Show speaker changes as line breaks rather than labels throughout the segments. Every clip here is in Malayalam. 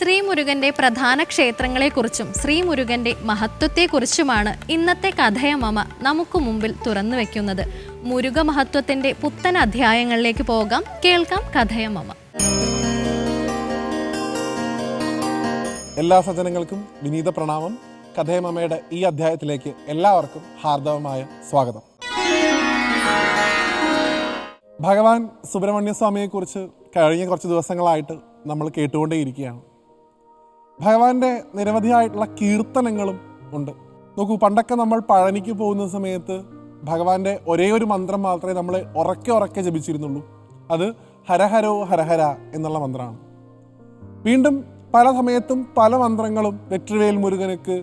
ശ്രീമുരുകന്റെ പ്രധാന ക്ഷേത്രങ്ങളെക്കുറിച്ചും ശ്രീമുരുകന്റെ മഹത്വത്തെക്കുറിച്ചുമാണ് ഇന്നത്തെ കഥയമമ നമുക്ക് മുമ്പിൽ തുറന്നു വെക്കുന്നത്. മുരുക മഹത്വത്തിന്റെ പുത്തൻ അധ്യായങ്ങളിലേക്ക് പോകാം. കേൾക്കാം കഥയമമ
എല്ലാ സജ്ജനങ്ങൾക്കും വിനീത പ്രണാമം. കഥയമമയുടെ ഈ അധ്യായത്തിലേക്ക് എല്ലാവർക്കും ഹാർദവമായ സ്വാഗതം. ഭഗവാൻ സുബ്രഹ്മണ്യ സ്വാമിയെക്കുറിച്ച് കഴിഞ്ഞ കുറച്ച് ദിവസങ്ങളായിട്ട് നമ്മൾ കേട്ടുകൊണ്ടേയിരിക്കുകയാണ്. ഭഗവാന്റെ നിരവധിയായിട്ടുള്ള കീർത്തനങ്ങളും ഉണ്ട്. നോക്കൂ പണ്ടൊക്കെ നമ്മൾ പഴനിക്ക് പോകുന്ന സമയത്ത് ഭഗവാന്റെ ഒരേ ഒരു മന്ത്രം മാത്രമേ നമ്മൾ ഉറക്കെ ഉറക്കെ ജപിച്ചിരുന്നുള്ളൂ. അത് ഹരഹരോ ഹരഹര എന്നുള്ള മന്ത്രമാണ്. വീണ്ടും പല സമയത്തും പല മന്ത്രങ്ങളും വെറ്റുവേൽ മുരുകനക്ക്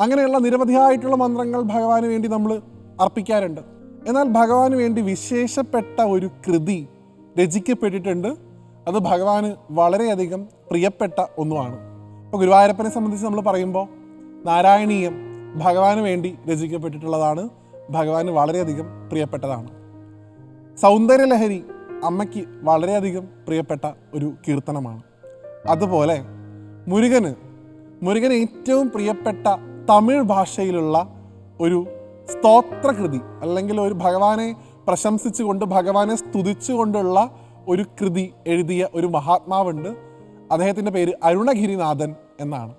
അങ്ങനെയുള്ള നിരവധിയായിട്ടുള്ള മന്ത്രങ്ങൾ ഭഗവാന് വേണ്ടി നമ്മൾ അർപ്പിക്കാറുണ്ട്. എന്നാൽ ഭഗവാന് വേണ്ടി വിശേഷപ്പെട്ട ഒരു കൃതി രചിക്കപ്പെട്ടിട്ടുണ്ട്. അത് ഭഗവാന് വളരെയധികം പ്രിയപ്പെട്ട ഒന്നുമാണ്. ഇപ്പോൾ ഗുരുവായൂരപ്പനെ സംബന്ധിച്ച് നമ്മൾ പറയുമ്പോൾ നാരായണീയം ഭഗവാന് വേണ്ടി രചിക്കപ്പെട്ടിട്ടുള്ളതാണ്. ഭഗവാന് വളരെയധികം പ്രിയപ്പെട്ടതാണ്. സൗന്ദര്യലഹരി അമ്മയ്ക്ക് വളരെയധികം പ്രിയപ്പെട്ട ഒരു കീർത്തനമാണ്. അതുപോലെ മുരുകന് മുരുകന് ഏറ്റവും പ്രിയപ്പെട്ട തമിഴ് ഭാഷയിലുള്ള ഒരു സ്തോത്രകൃതി അല്ലെങ്കിൽ ഒരു ഭഗവാനെ പ്രശംസിച്ചുകൊണ്ട് ഭഗവാനെ സ്തുതിച്ചുകൊണ്ടുള്ള ഒരു കൃതി എഴുതിയ ഒരു മഹാത്മാവുണ്ട്. അദ്ദേഹത്തിന്റെ പേര് അരുണഗിരിനാഥൻ എന്നാണ്.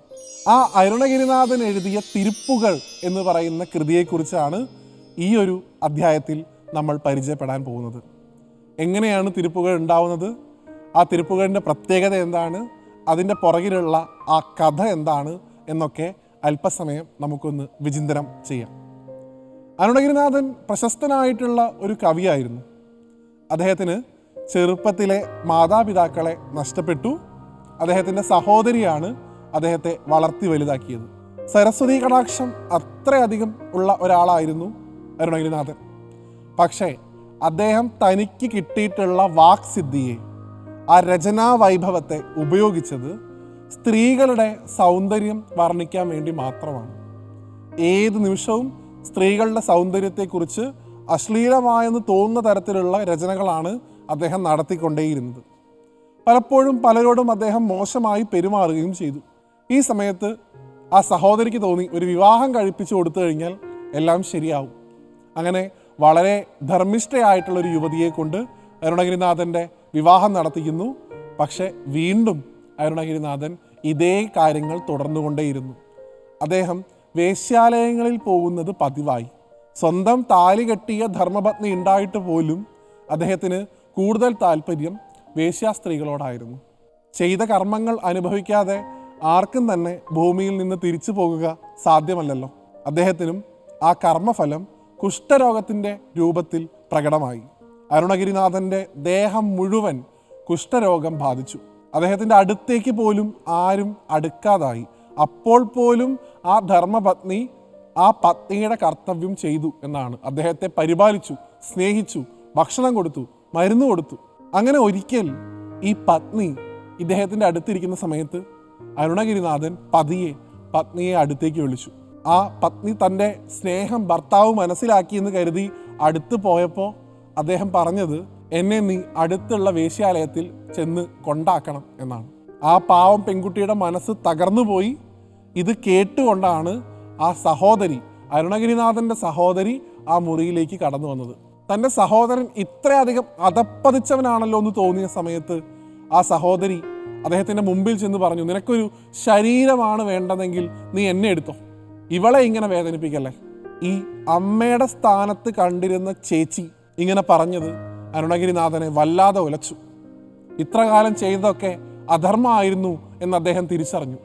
ആ അരുണഗിരിനാഥൻ എഴുതിയ തിരുപ്പുകൾ എന്ന് പറയുന്ന കൃതിയെക്കുറിച്ചാണ് ഈ ഒരു അധ്യായത്തിൽ നമ്മൾ പരിചയപ്പെടാൻ പോകുന്നത്. എങ്ങനെയാണ് തിരുപ്പുകൾ ഉണ്ടാവുന്നത്? ആ തിരുപ്പുകളിന്റെ പ്രത്യേകത എന്താണ്? അതിന്റെ പുറകിലുള്ള ആ കഥ എന്താണ്? എന്നൊക്കെ അല്പസമയം നമുക്കൊന്ന് വിചിന്തനം ചെയ്യാം. അരുണഗിരിനാഥൻ പ്രശസ്തനായിട്ടുള്ള ഒരു കവിയായിരുന്നു. അദ്ദേഹത്തിന് ചെറുപ്പത്തിലെ മാതാപിതാക്കളെ നഷ്ടപ്പെട്ടു. അദ്ദേഹത്തിന്റെ സഹോദരിയാണ് അദ്ദേഹത്തെ വളർത്തി വലുതാക്കിയത്. സരസ്വതി കടാക്ഷം അത്രയധികം ഉള്ള ഒരാളായിരുന്നു അരുണഗിരിനാഥൻ. പക്ഷേ അദ്ദേഹം തനിക്ക് കിട്ടിയിട്ടുള്ള വാക്സിദ്ധിയെ ആ രചനാ വൈഭവത്തെ ഉപയോഗിച്ചത് സ്ത്രീകളുടെ സൗന്ദര്യം വർണിക്കാൻ വേണ്ടി മാത്രമാണ്. ഏത് നിമിഷവും സ്ത്രീകളുടെ സൗന്ദര്യത്തെക്കുറിച്ച് അശ്ലീലമായെന്ന് തോന്നുന്ന തരത്തിലുള്ള രചനകളാണ് അദ്ദേഹം നടത്തിക്കൊണ്ടേയിരുന്നത്. പലപ്പോഴും പലരോടും അദ്ദേഹം മോശമായി പെരുമാറുകയും ചെയ്തു. ഈ സമയത്ത് ആ സഹോദരിക്ക് തോന്നി ഒരു വിവാഹം കഴിപ്പിച്ചു കൊടുത്തു കഴിഞ്ഞാൽ എല്ലാം ശരിയാവും. അങ്ങനെ വളരെ ധർമ്മിഷ്ഠയായിട്ടുള്ള ഒരു യുവതിയെ കൊണ്ട് അരുണഗിരിനാഥന്റെ വിവാഹം നടത്തിക്കുന്നു. പക്ഷെ വീണ്ടും അരുണഗിരിനാഥൻ ഇതേ കാര്യങ്ങൾ തുടർന്നുകൊണ്ടേയിരുന്നു. അദ്ദേഹം വേശ്യാലയങ്ങളിൽ പോകുന്നത് പതിവായി. സ്വന്തം താലി കെട്ടിയ ധർമ്മപത്നി ഉണ്ടായിട്ട് പോലും അദ്ദേഹത്തിന് കൂടുതൽ താല്പര്യം വേശ്യാസ്ത്രീകളോടായിരുന്നു. ചെയ്ത കർമ്മങ്ങൾ അനുഭവിക്കാതെ ആർക്കും തന്നെ ഭൂമിയിൽ നിന്ന് തിരിച്ചു പോകുക സാധ്യമല്ലല്ലോ. അദ്ദേഹത്തിനും ആ കർമ്മഫലം കുഷ്ഠരോഗത്തിന്റെ രൂപത്തിൽ പ്രകടമായി. അരുണഗിരിനാഥന്റെ ദേഹം മുഴുവൻ കുഷ്ഠരോഗം ബാധിച്ചു. അദ്ദേഹത്തിന്റെ അടുത്തേക്ക് പോലും ആരും അടുക്കാതായി. അപ്പോൾ പോലും ആ ധർമ്മപത്നി ആ പത്നിയുടെ കർത്തവ്യം ചെയ്തു എന്നാണ്. അദ്ദേഹത്തെ പരിപാലിച്ചു സ്നേഹിച്ചു ഭക്ഷണം കൊടുത്തു മരുന്ന് കൊടുത്തു. അങ്ങനെ ഒരിക്കൽ ഈ പത്നി ഇദ്ദേഹത്തിന്റെ അടുത്തിരിക്കുന്ന സമയത്ത് അരുണഗിരിനാഥൻ പതിയെ പത്നിയെ അടുത്തേക്ക് വിളിച്ചു. ആ പത്നി തന്റെ സ്നേഹം ഭർത്താവ് മനസ്സിലാക്കിയെന്ന് കരുതി അടുത്ത് പോയപ്പോൾ അദ്ദേഹം പറഞ്ഞത് എന്നെ നീ അടുത്തുള്ള വേശ്യാലയത്തിൽ ചെന്ന് കൊണ്ടാക്കണം എന്നാണ്. ആ പാവം പെൺകുട്ടിയുടെ മനസ്സ് തകർന്നുപോയി ഇത് കേട്ടുകൊണ്ടാണ് ആ സഹോദരി അരുണഗിരിനാഥന്റെ സഹോദരി ആ മുറിയിലേക്ക് കടന്നു വന്നത്. തന്റെ സഹോദരൻ ഇത്രയധികം അതപ്പതിച്ചവനാണല്ലോ എന്ന് തോന്നിയ സമയത്ത് ആ സഹോദരി അദ്ദേഹത്തിന്റെ മുമ്പിൽ ചെന്ന് പറഞ്ഞു നിനക്കൊരു ശരീരമാണ് വേണ്ടതെങ്കിൽ നീ എന്നെ എടുത്തോ. ഇവളെ ഇങ്ങനെ വേദനിപ്പിക്കല്ലേ? ഈ അമ്മയുടെ സ്ഥാനത്ത് കണ്ടിരുന്ന ചേച്ചി ഇങ്ങനെ പറഞ്ഞത് അരുണഗിരിനാഥനെ വല്ലാതെ ഉലച്ചു ഇത്രകാലം ചെയ്തതൊക്കെ അധർമ്മമായിരുന്നു എന്ന് അദ്ദേഹം തിരിച്ചറിഞ്ഞു.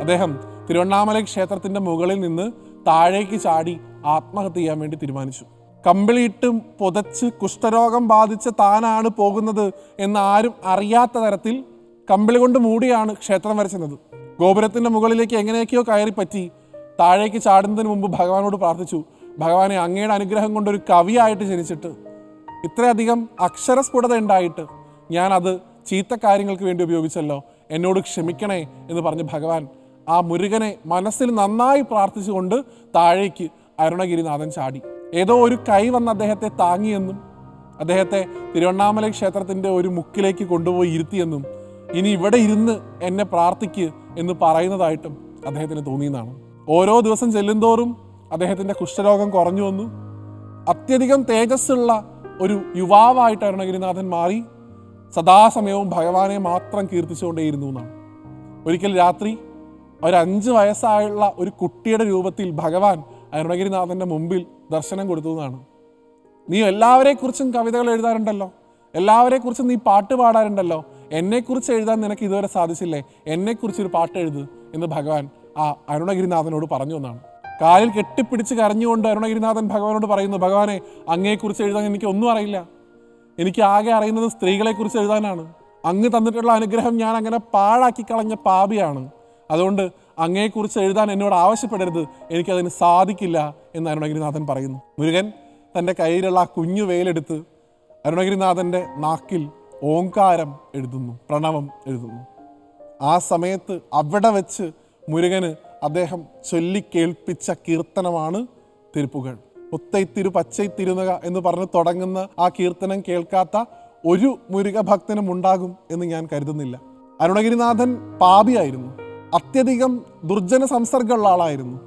അദ്ദേഹം തിരുവണ്ണാമല ക്ഷേത്രത്തിന്റെ മുകളിൽ നിന്ന് താഴേക്ക് ചാടി ആത്മഹത്യ ചെയ്യാൻ വേണ്ടി തീരുമാനിച്ചു. കമ്പിളിയിട്ടും പുതച്ച് കുഷ്ഠരോഗം ബാധിച്ച താനാണ് പോകുന്നത് എന്ന് ആരും അറിയാത്ത തരത്തിൽ കമ്പിളി കൊണ്ട് മൂടിയാണ് ക്ഷേത്രം വരച്ചിരുന്നത് ഗോപുരത്തിന്റെ മുകളിലേക്ക് എങ്ങനെയൊക്കെയോ കയറി പറ്റി താഴേക്ക് ചാടുന്നതിന് മുമ്പ് ഭഗവാനോട് പ്രാർത്ഥിച്ചു. ഭഗവാനെ അങ്ങയുടെ അനുഗ്രഹം കൊണ്ട് ഒരു കവിയായിട്ട് ജനിച്ചിട്ട് ഇത്രയധികം അക്ഷരസ്ഫുടത ഉണ്ടായിട്ട് ഞാൻ അത് ചീത്ത കാര്യങ്ങൾക്ക് വേണ്ടി ഉപയോഗിച്ചല്ലോ. എന്നോട് ക്ഷമിക്കണേ എന്ന് പറഞ്ഞ് ഭഗവാൻ ആ മുരുകനെ മനസ്സിൽ നന്നായി പ്രാർത്ഥിച്ചുകൊണ്ട് താഴേക്ക് അരുണഗിരിനാഥൻ ചാടി. ഏതോ ഒരു കൈ വന്ന് അദ്ദേഹത്തെ താങ്ങിയെന്നും അദ്ദേഹത്തെ തിരുവണ്ണാമല ക്ഷേത്രത്തിന്റെ ഒരു മുക്കിലേക്ക് കൊണ്ടുപോയി ഇരുത്തിയെന്നും ഇനി ഇവിടെ ഇരുന്ന് എന്നെ പ്രാർത്ഥിക്ക് എന്ന് പറയുന്നതായിട്ടും അദ്ദേഹത്തിന് തോന്നിയെന്നാണ്. ഓരോ ദിവസം ചെല്ലുന്തോറും അദ്ദേഹത്തിന്റെ കുഷ്ഠരോഗം കുറഞ്ഞു വന്നു. അത്യധികം തേജസ്സുള്ള ഒരു യുവാവായിട്ടാണ് ഗിരിനാഥൻ മാറി സദാസമയവും ഭഗവാനെ മാത്രം കീർത്തിച്ചുകൊണ്ടേയിരുന്നു എന്നാണ്. ഒരിക്കൽ രാത്രി ഒരു അഞ്ച് വയസ്സായുള്ള ഒരു കുട്ടിയുടെ രൂപത്തിൽ ഭഗവാൻ അരുണഗിരിനാഥന്റെ മുമ്പിൽ ദർശനം കൊടുത്തതാണ് നീ എല്ലാവരെക്കുറിച്ചും കവിതകൾ എഴുതാറുണ്ടല്ലോ. എല്ലാവരെക്കുറിച്ചും നീ പാട്ട് പാടാറുണ്ടല്ലോ. എന്നെക്കുറിച്ച് എഴുതാൻ നിനക്ക് ഇതുവരെ സാധിച്ചില്ലേ? എന്നെക്കുറിച്ച് ഒരു പാട്ട് എഴുത് എന്ന് ഭഗവാൻ ആ അരുണഗിരിനാഥനോട് പറഞ്ഞു എന്നാണ്. കാലിൽ കെട്ടിപ്പിടിച്ച് കരഞ്ഞുകൊണ്ട് അരുണഗിരിനാഥൻ ഭഗവാനോട് പറയുന്നു ഭഗവാനെ അങ്ങയെക്കുറിച്ച് എഴുതാൻ എനിക്ക് ഒന്നും അറിയില്ല. എനിക്ക് ആകെ അറിയുന്നത് സ്ത്രീകളെക്കുറിച്ച് എഴുതാനാണ്. അങ്ങ് തന്നിട്ടുള്ള അനുഗ്രഹം ഞാൻ അങ്ങനെ പാഴാക്കി കളഞ്ഞ പാപിയാണ്. അതുകൊണ്ട് അങ്ങയെക്കുറിച്ച് എഴുതാൻ എന്നോട് ആവശ്യപ്പെടരുത്. എനിക്കതിന് സാധിക്കില്ല. എന്ന് അരുണഗിരിനാഥൻ പറയുന്നു. മുരുകൻ തന്റെ കയ്യിലുള്ള ആ കുഞ്ഞു വെയിലെടുത്ത് അരുണഗിരിനാഥന്റെ നാക്കിൽ ഓങ്കാരം എഴുതുന്നു പ്രണവം എഴുതുന്നു. ആ സമയത്ത് അവിടെ വെച്ച് മുരുകന് അദ്ദേഹം ചൊല്ലിക്കേൾപ്പിച്ച കീർത്തനമാണ് തിരുപ്പുകൾ. ഒത്തൈത്തിരു പച്ചൈത്തിരുന്നുക എന്ന് പറഞ്ഞ് തുടങ്ങുന്ന ആ കീർത്തനം കേൾക്കാത്ത ഒരു മുരുക ഭക്തനും ഉണ്ടാകും എന്ന് ഞാൻ കരുതുന്നില്ല. അരുണഗിരിനാഥൻ പാപിയായിരുന്നു. അത്യധികം ദുർജന സംസർഗമുള്ള ആളായിരുന്നു.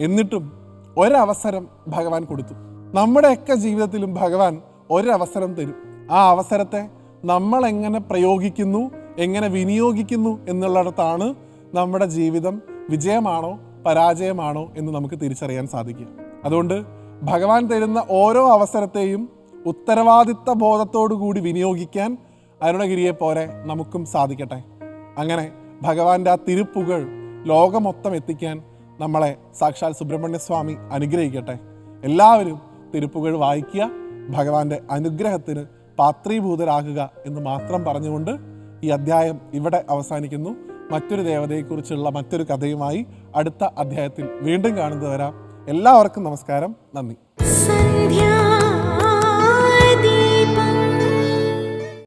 എന്നിട്ടും ഒരവസരം ഭഗവാൻ കൊടുത്തു. നമ്മുടെയൊക്കെ ജീവിതത്തിലും ഭഗവാൻ ഒരവസരം തരും. ആ അവസരത്തെ നമ്മൾ എങ്ങനെ പ്രയോഗിക്കുന്നു എങ്ങനെ വിനിയോഗിക്കുന്നു എന്നുള്ളിടത്താണ് നമ്മുടെ ജീവിതം വിജയമാണോ പരാജയമാണോ എന്ന് നമുക്ക് തിരിച്ചറിയാൻ സാധിക്കുക. അതുകൊണ്ട് ഭഗവാൻ തരുന്ന ഓരോ അവസരത്തെയും ഉത്തരവാദിത്ത കൂടി വിനിയോഗിക്കാൻ അരുണഗിരിയെ പോലെ നമുക്കും സാധിക്കട്ടെ. അങ്ങനെ ഭഗവാന്റെ ആ തിരുപ്പുകൾ ലോകമൊത്തം എത്തിക്കാൻ നമ്മളെ സാക്ഷാൽ സുബ്രഹ്മണ്യസ്വാമി അനുഗ്രഹിക്കട്ടെ. എല്ലാവരും തിരുപ്പുകൾ വായിക്കുക ഭഗവാന്റെ അനുഗ്രഹത്തിന് പാത്രീഭൂതരാകുക എന്ന് മാത്രം പറഞ്ഞുകൊണ്ട് ഈ അധ്യായം ഇവിടെ അവസാനിക്കുന്നു. മറ്റൊരു ദേവതയെക്കുറിച്ചുള്ള മറ്റൊരു കഥയുമായി അടുത്ത അധ്യായത്തിൽ വീണ്ടും കാണുന്നത് വരാം എല്ലാവർക്കും നമസ്കാരം. നന്ദി.